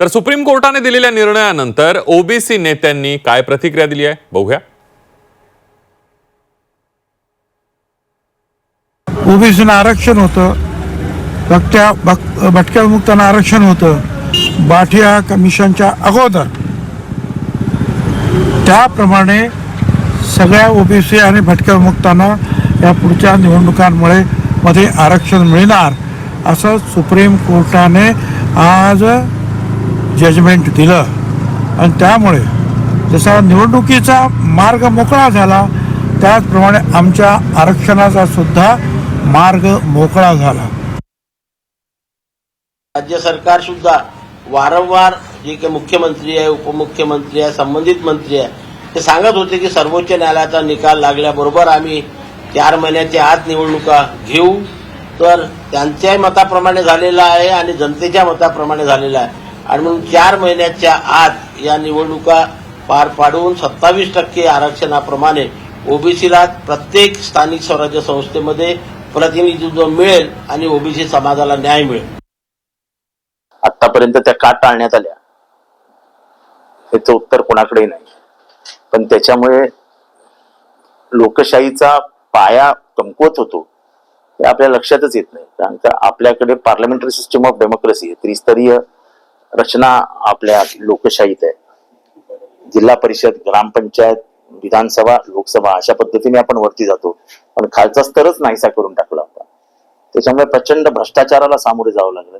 तर सुप्रीम कोर्टाने दिलेल्या निर्णयानंतर ओबीसी नेत्यांनी काय प्रतिक्रिया दिली आहे? बघूया. ओबीसीनं आरक्षण होतं. भटक्या भक भटक्या मुक्तांना आरक्षण होतं. बाठिया कमिशनच्या अगोदर. त्याप्रमाणे सगळ्या ओबीसी आणि भटक्या मुक्तांना या पुढच्या निवडणुकांमुळे मध्ये आरक्षण मिळणार असं सुप्रीम कोर्टाने आज जजमेंट दिलं. आणि त्यामुळे जसा निवडणुकीचा मार्ग मोकळा झाला त्याचप्रमाणे आमच्या आरक्षणाचा सुद्धा मार्ग मोकळा झाला. राज्य सरकार सुद्धा वारंवार जे काही मुख्यमंत्री आहे उपमुख्यमंत्री आहे संबंधित मंत्री आहे ते सांगत होते की सर्वोच्च न्यायालयाचा निकाल लागल्याबरोबर आम्ही चार महिन्याच्या आत निवडणुका घेऊ. तर त्यांच्याही मताप्रमाणे झालेला आहे आणि जनतेच्या मताप्रमाणे झालेला आहे. आणि म्हणून चार महिन्याच्या आत या निवडणुका पार पाडून सत्तावीस टक्के आरक्षणाप्रमाणे ओबीसीला प्रत्येक स्थानिक स्वराज्य संस्थेमध्ये प्रतिनिधित्व मिळेल आणि ओबीसी समाजाला न्याय मिळेल. आतापर्यंत त्या का टाळण्यात आल्या? याचं उत्तर कोणाकडे नाही. पण त्याच्यामुळे लोकशाहीचा पाया कमकुवत होतो हे आपल्या लक्षातच येत नाही. कारण का आपल्याकडे पार्लमेंटरी सिस्टम ऑफ डेमोक्रेसी त्रिस्तरीय रचना आपल्या लोकशाहीत आहे. जिल्हा परिषद ग्रामपंचायत विधानसभा लोकसभा अशा पद्धतीने आपण वरती जातो. पण खालचा स्तरच नाहीसा करून टाकला होता त्याच्यामुळे प्रचंड भ्रष्टाचाराला सामोरे जावं लागलं.